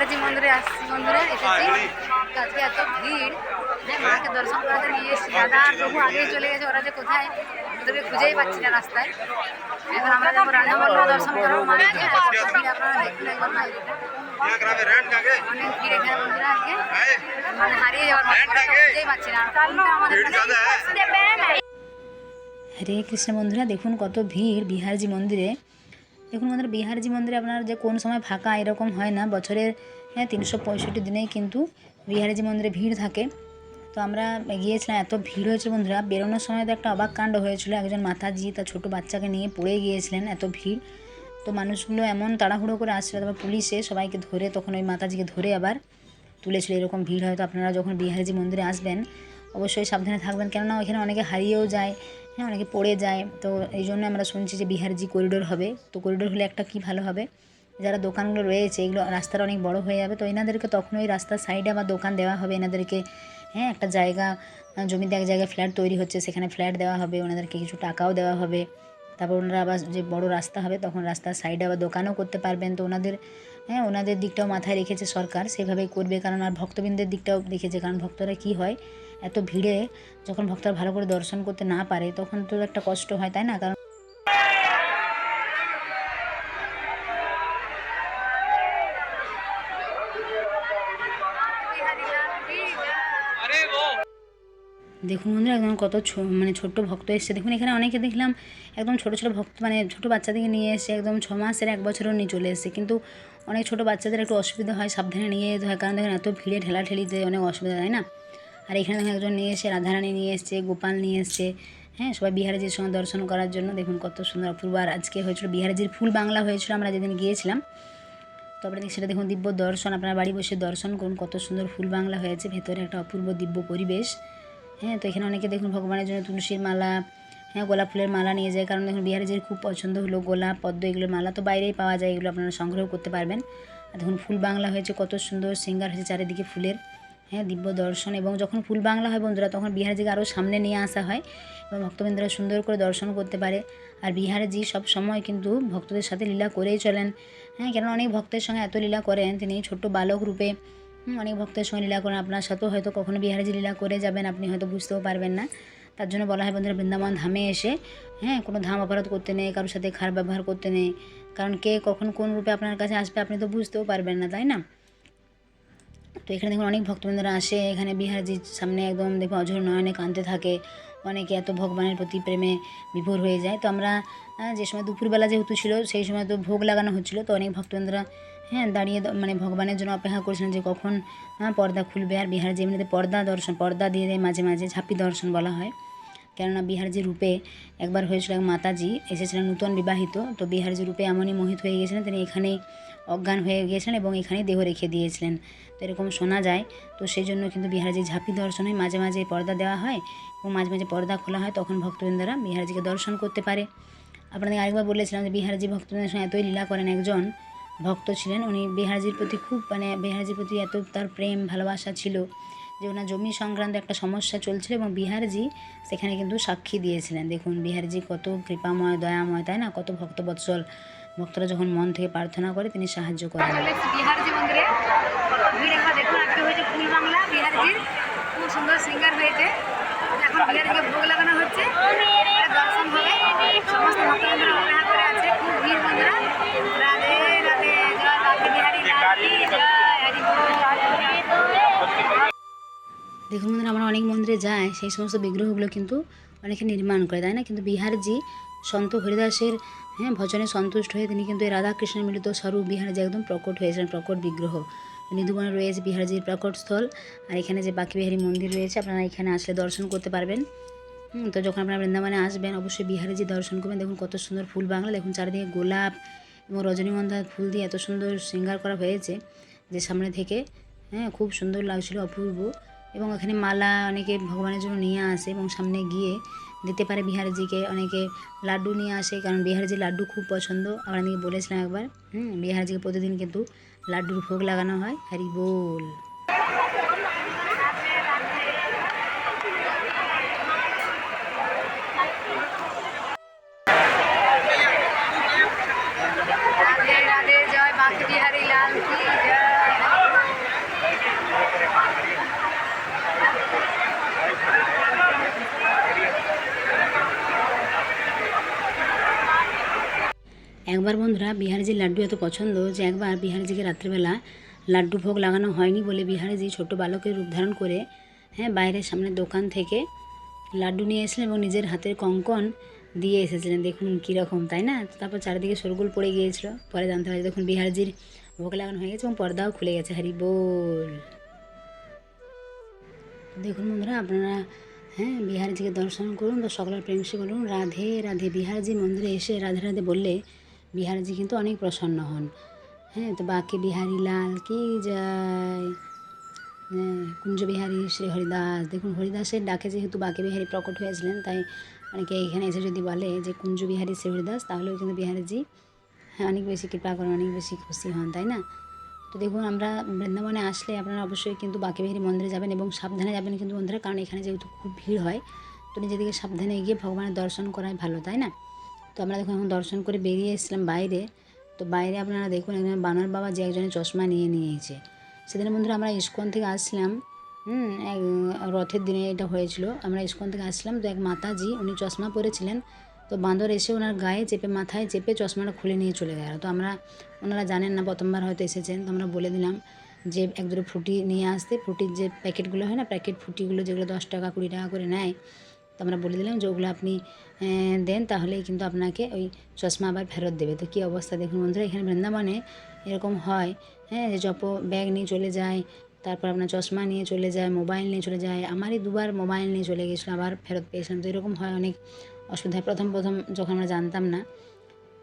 বিহারজি মন্দিরে আসছি বন্ধুরা এসেছি। তো আজকে এত ভিড় যে মাকে দর্শন করাতে নিয়ে এসেছি। দাদা প্রভু আগেই চলে গেছে ওরা যে কোথায় ওদেরকে খুঁজেই পাচ্ছি না রাস্তায়। এখন আমরা যাব রান্নাবান্না দর্শন করব। মাকে আপনারা দেখুন একবার অনেক ভিড় এখানে বন্ধুরা আজকে। মানে হারিয়ে যাওয়ার মতো খুঁজেই পাচ্ছি না। আমাদের হরে কৃষ্ণ বন্ধুরা দেখুন কত ভিড় বিহারজি মন্দিরে। দেখুন বন্ধুরা বিহারজি মন্দিরে আপনার যে কোন সময় ফাঁকা এরকম হয় না বছরের হ্যাঁ তিনশো পঁয়ষট্টি দিনেই কিন্তু বিহারজি মন্দিরে ভিড় থাকে। তো আমরা গিয়েছিলাম, এত ভিড় হয়েছে বন্ধুরা, বেরোনোর সময় তো একটা অবাক কাণ্ড হয়েছিল, একজন মাতাজি তার ছোটো বাচ্চাকে নিয়ে পড়ে গিয়েছিলেন, এত ভিড়। তো মানুষগুলো এমন তাড়াহুড়ো করে আসছিল, তারপর পুলিশে সবাইকে ধরে, তখন ওই মাতাজিকে ধরে আবার তুলেছিল, এরকম ভিড় হয়তো আপনারা যখন বিহারজি মন্দিরে আসবেন অবশ্যই সাবধানে থাকবেন। কেননা ওইখানে অনেকে হারিয়েও যায় হ্যাঁ অনেকে পড়ে যায়। তো এই জন্য আমরা শুনছি যে বিহারজি করিডোর হবে। তো করিডোর হলে একটা কি ভালো হবে? যারা দোকানগুলো রয়েছে, এগুলো রাস্তাটা অনেক বড় হয়ে যাবে। তো এনাদেরকে তখন ওই রাস্তার সাইডে আবার দোকান দেওয়া হবে। এনাদেরকে হ্যাঁ একটা জায়গা জমিতে এক জায়গায় ফ্ল্যাট তৈরি হচ্ছে, সেখানে ফ্ল্যাট দেওয়া হবে। ওনাদেরকে কিছু টাকাও দেওয়া হবে। তারপর ওনারা আবার যে বড় রাস্তা হবে, তখন রাস্তার সাইডে আবার দোকানও করতে পারবেন। তো ওনাদের হ্যাঁ ওনাদের দিকটাও মাথায় রেখেছে সরকার, সেভাবেই করবে। কারণ আর ভক্তবৃন্দের দিকটাও দেখেছে, কারণ ভক্তরা কি হয়, এত ভিড়ে যখন ভক্তরা ভালো করে দর্শন করতে না পারে, তখন তো একটা কষ্ট হয়, তাই না? কারণ দেখুন বন্ধুরা, একদম কত মানে ছোট্ট ভক্ত এসছে। দেখুন, এখানে অনেকে দেখলাম একদম ছোট ছোট ভক্ত মানে ছোট বাচ্চাদেরকে নিয়ে এসে একদম ছ মাসের, এক বছরও নিয়ে চলে এসেছে। কিন্তু অনেক ছোট বাচ্চাদের একটু অসুবিধা হয়, সাবধানে নিয়ে যেতে হয়। কারণ দেখুন, এত ভিড়ে ঠেলাঠেলিতে অনেক অসুবিধা হয় না? আর এখানে দেখুন, একজন নিয়ে এসে, রাধারানী নিয়ে এসছে, গোপাল নিয়ে এসছে। হ্যাঁ সবাই বিহারিজির সঙ্গে দর্শন করার জন্য। দেখুন, কত সুন্দর অপূর্ব। আর আজকে হয়েছিল বিহারিজির ফুল বাংলা হয়েছিল, আমরা যেদিন গিয়েছিলাম। তো আপনারা সেটা দেখুন, দিব্য দর্শন। আপনারা বাড়ি বসে দর্শন করুন, কত সুন্দর ফুল বাংলা হয়েছে। ভেতরে একটা অপূর্ব দিব্য পরিবেশ। হ্যাঁ তো এখানে অনেকে দেখুন ভগবানের জন্য তুলসীর মালা হ্যাঁ গোলাপ ফুলের মালা নিয়ে যায়। কারণ দেখুন বিহারিজির খুব পছন্দ হলো, গোলাপ, পদ্ম এগুলোর মালা তো বাইরেই পাওয়া যায়, এগুলো আপনারা সংগ্রহ করতে পারবেন। আর দেখুন ফুল বাংলা হয়েছে, কত সুন্দর সিঙ্গার হয়েছে চারিদিকে ফুলের। হ্যাঁ দিব্য দর্শন এবং যখন ফুল বাংলা হয় বন্ধুরা, তখন বিহারজিকে আরও সামনে নিয়ে আসা হয় এবং ভক্তবৃন্দরা সুন্দর করে দর্শন করতে পারে। আর বিহারজি সব সময় কিন্তু ভক্তদের সাথে লীলা করেই চলেন। হ্যাঁ কেন অনেক ভক্তের সঙ্গে এত লীলা করেন, তিনি ছোট্ট বালক রূপে অনেক ভক্তের সঙ্গে লীলা করেন। আপনার সাথেও হয়তো কখনো বিহারজি লীলা করে যাবেন আপনি হয়তো বুঝতেও পারবেন না। তার জন্য বলা হয়, বন্ধুরা, বৃন্দাবন ধামে এসে হ্যাঁ কোনো ধাম অপরাধ করতে নেই, কারোর সাথে খারাপ ব্যবহার করতে নেই। কারণ কে কখন কোন রূপে আপনার কাছে আসবে আপনি তো বুঝতেও পারবেন না, তাই না? তো এখানে দেখুন, অনেক ভক্তবৃন্দরা আসে। এখানে বিহারজির সামনে একদম দেখুন, অঝর নয়নে কাঁদতে থাকে। অনেকে এত ভগবানের প্রতি প্রেমে বিভোর হয়ে যায়। তো আমরা যে সময় দুপুরবেলা যেহেতু ছিল, সেই সময় তো ভোগ লাগানো হচ্ছিল। তো অনেক ভক্তবৃন্দরা হ্যাঁ দাঁড়িয়ে মানে ভগবানের জন্য অপেক্ষা করেছিলেন যে কখন পর্দা খুলবে। আর বিহারজি এমনিতে পর্দা দর্শন, পর্দা দিয়ে দেয় মাঝে মাঝে ঝাঁপি দর্শন বলা হয়। কেননা বিহারজি রূপে একবার হয়েছিল এক মাতাজি, এসেছিলেন নূতন বিবাহিত। তো বিহারজি রূপে এমনই মোহিত হয়ে গিয়েছিলেন, তিনি এখানেই অজ্ঞান হয়ে গিয়েছিলেন এবং এখানেই দেহ রেখে দিয়েছিলেন। তো এরকম শোনা যায়, তো সেই জন্য কিন্তু বিহারজি ঝাঁপি দর্শন হয়, মাঝে মাঝে পর্দা দেওয়া হয় এবং মাঝে মাঝে পর্দা খোলা হয়, তখন ভক্তবৃন্দরা বিহারজিকে দর্শন করতে পারে। আপনাদের আরেকবার বলেছিলাম যে বিহারজি ভক্তবৃন্দের সঙ্গে এতই লীলা করেন একজন ভক্ত ছিলেন। উনি বিহারজির প্রতি খুব মানে বিহারজির প্রতি এত তার প্রেম ভালোবাসা ছিল যে ওনার জমি সংক্রান্ত একটা সমস্যা চলছিল এবং বিহারজি সেখানে কিন্তু সাক্ষী দিয়েছিলেন। দেখুন বিহারজি কত কৃপাময় দয়াময় তাই না? কত ভক্তবৎসল। ভক্তরা যখন মন থেকে প্রার্থনা করে তিনি সাহায্য করেন। বিহারজি মন্দিরে দেখুন আজকে হয়েছে ফুল বাংলা। বিহারজির খুব সুন্দর সিঙ্গার হয়েছে। এখন বিহারজিকে ভোগ লাগানো হচ্ছে। দর্শন হবে। সমস্ত অপেক্ষা করে আছে খুব ভিড় বন্ধুরা রাধে রাধে জয় রাধে বিহারী লাল কি জয় হরি বল। দেখুন বন্ধুরা, আমরা অনেক মন্দিরে যাই, সেই সমস্ত বিগ্রহগুলো কিন্তু অনেকে নির্মাণ করে, তাই না? কিন্তু বিহারজি সন্ত হরিদাসের হ্যাঁ ভজনে সন্তুষ্ট হয়ে তিনি কিন্তু এই রাধাকৃষ্ণের মিলিত স্বরূপ বিহারজি একদম প্রকট হয়েছিলেন প্রকট বিগ্রহ। নিধুবনে রয়েছে বিহারজির প্রকট স্থল আর এখানে যে বাকি বিহারী মন্দির রয়েছে, আপনারা এখানে আসলে দর্শন করতে পারবেন। তো যখন আপনারা বৃন্দাবনে আসবেন, অবশ্যই বিহারজি দর্শন করবেন। দেখুন কত সুন্দর ফুল বাংলা, দেখুন চারিদিকে গোলাপ এবং রজনীগন্ধা ফুল দিয়ে এত সুন্দর শৃঙ্গার করা হয়েছে, যে সামনে থেকে হ্যাঁ খুব সুন্দর লাগছিল অপূর্ব। এবং এখানে মালা অনেকে ভগবানের জন্য নিয়ে আসে এবং সামনে গিয়ে দিতে পারে বিহারজিকে, অনেকে লাড্ডু নিয়ে আসে, কারণ বিহারজি লাড্ডু খুব পছন্দ। আবার আমি বলেছিলাম একবার, হুম, বিহারজিকে প্রতিদিন কিন্তু লাড্ডুর ভোগ লাগানো হয়। হরি বল রাধে রাধে জয় বাঁকে বিহারী লাল কি জয় একবার বন্ধুরা বিহারিজির লাড্ডু এত পছন্দ যে একবার বিহারিজিকে রাত্রিবেলা লাড্ডু ভোগ লাগানো হয়নি বলে বিহারিজি ছোট বালকের রূপ ধারণ করে হ্যাঁ বাইরের সামনের দোকান থেকে লাড্ডু নিয়ে এসেছিলেন এবং নিজের হাতের কঙ্কন দিয়ে এসেছিলেন। দেখুন কীরকম তাই না? তারপর চারিদিকে শোরগোল পড়ে গিয়েছিল। পরে জানতে পারি দেখুন বিহারজির ভোগ লাগানো হয়ে গেছে এবং পর্দাও খুলে গেছে। হরি বল। দেখুন বন্ধুরা, আপনারা হ্যাঁ বিহারজিকে দর্শন করুন তো সকলের প্রেম সে বলুন রাধে রাধে। বিহারজি মন্দিরে এসে রাধে রাধে বললে বিহারজি কিন্তু অনেক প্রসন্ন হন। হ্যাঁ তো বাকি বিহারি লাল কি যায় হ্যাঁ, কুঞ্জ বিহারী শ্রী হরিদাস। দেখুন হরিদাসের ডাকে যেহেতু বাকি বিহারী প্রকট হয়েছিলেন তাই অনেকে এখানে এসে যদি বলে যে কুঞ্জ বিহারী শ্রী হরিদাস তাহলেও কিন্তু বিহারীজি হ্যাঁ অনেক বেশি কৃপা করেন অনেক বেশি খুশি হন তাই না? তো দেখুন আমরা বৃন্দাবনে আসলে আপনারা অবশ্যই কিন্তু বাকি বিহারী মন্দিরে যাবেন এবং সাবধানে যাবেন কিন্তু বন্ধুরা কারণ এখানে যেহেতু খুব ভিড় হয় তো নিজেদেরকে সাবধানে গিয়ে ভগবানের দর্শন করাই ভালো তাই না? তো আমরা দেখুন এখন দর্শন করে বেরিয়ে এসেছিলাম বাইরে। তো বাইরে আপনারা দেখুন একজন বানর বাবা যে একজনের চশমা নিয়ে নিয়েছে। সেদিন বন্ধুরা আমরা ইস্কন থেকে আসলাম হুম, এক রথের দিনে এটা হয়েছিল। আমরা ইস্কন থেকে আসলাম তো এক মাতাজি, উনি চশমা পরেছিলেন। তো বাঁদর এসে ওনার গায়ে চেপে, মাথায় চেপে চশমাটা খুলে নিয়ে চলে গেল। তো আমরা, ওনারা জানেন না, প্রথমবার হয়তো এসেছেন। তো আমরা বলে দিলাম যে এক দুটো ফ্রুটি নিয়ে আসতে। ফুটির যে প্যাকেটগুলো হয় না, প্যাকেট ফ্রুটিগুলো যেগুলো দশ টাকা, কুড়ি টাকা করে নেয় তো আমরা বলে দিলাম যে ওগুলো আপনি দেন তাহলেই কিন্তু আপনাকে ওই চশমা আবার ফেরত দেবে। তো কী অবস্থা দেখুন বন্ধুরা, এখানে বৃন্দাবনে এরকম হয় হ্যাঁ যে জপ, ব্যাগ নিয়ে চলে যায়, তারপর আপনার চশমা নিয়ে চলে যায়, মোবাইল নিয়ে চলে যায়, আমারই দুবার মোবাইল নিয়ে চলে গেছিল আবার ফেরত পেয়েছিলাম। তো এরকম হয় অনেক অসুবিধা প্রথম প্রথম যখন আমরা জানতাম না,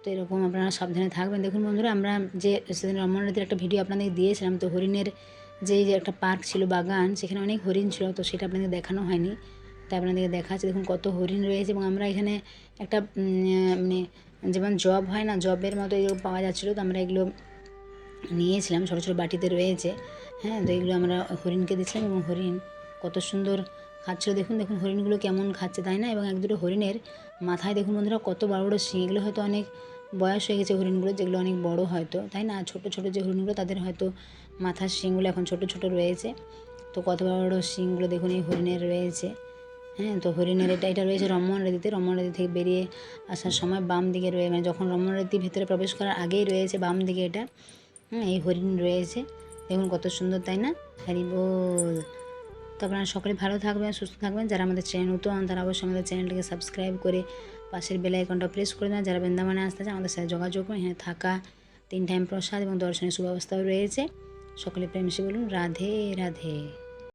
তো এরকম আপনারা সাবধানে থাকবেন। দেখুন বন্ধুরা, আমরা যে সেদিন রমন নদীর একটা ভিডিও আপনাদের দিয়েছিলাম, তো হরিণের যে একটা পার্ক ছিল বাগান, সেখানে অনেক হরিণ ছিল, তো সেটা আপনাদের দেখানো হয়নি। তাই আপনাদেরকে দেখাচ্ছে। দেখুন কত হরিণ রয়েছে এবং আমরা এখানে একটা মানে যেমন জব হয় না, জবের মতো এগুলো পাওয়া যাচ্ছিল। তো আমরা এগুলো নিয়েছিলাম, ছোটো ছোটো বাটিতে রয়েছে। হ্যাঁ তো এগুলো আমরা হরিণকে দিয়েছিলাম এবং হরিণ কত সুন্দর খাচ্ছিল। দেখুন দেখুন হরিণগুলো কেমন খাচ্ছে, তাই না? এবং এক দুটো হরিণের মাথায় দেখুন বন্ধুরা, কত বড় বড় শিং। এগুলো হয়তো অনেক বয়স হয়ে গেছে হরিণগুলো, যেগুলো অনেক বড় হয়তো, তাই না? ছোট ছোট যে হরিণগুলো, তাদের হয়তো মাথার শিংগুলো এখন ছোট ছোট রয়েছে। তো কত বড় বড় শিংগুলো দেখুন এই হরিণের রয়েছে। হ্যাঁ তো হরিণের এটা এটা রয়েছে রমন নদীতে রমন নদী থেকে বেরিয়ে আসার সময় বাম দিকে রয়ে মানে যখন রমন নদী ভেতরে প্রবেশ করার আগেই রয়েছে বাম দিকে এটা হুম, এই হরিণ রয়েছে। দেখুন কত সুন্দর তাই না? হরি বল। তো আপনারা সকলে ভালো থাকবেন সুস্থ থাকবেন। যারা আমাদের চ্যানেল নতুন তারা অবশ্যই আমাদের চ্যানেলটিকে সাবস্ক্রাইব করে পাশের বেল আইকনটা প্রেস করে দেন। যারা বৃন্দাবনে আসতে চান আমাদের সাথে যোগাযোগ করুন। এখানে থাকা তিন টাইম প্রসাদ এবং দর্শনের সুব্যবস্থাও রয়েছে। সকলে প্রেমসী বলুন। রাধে রাধে।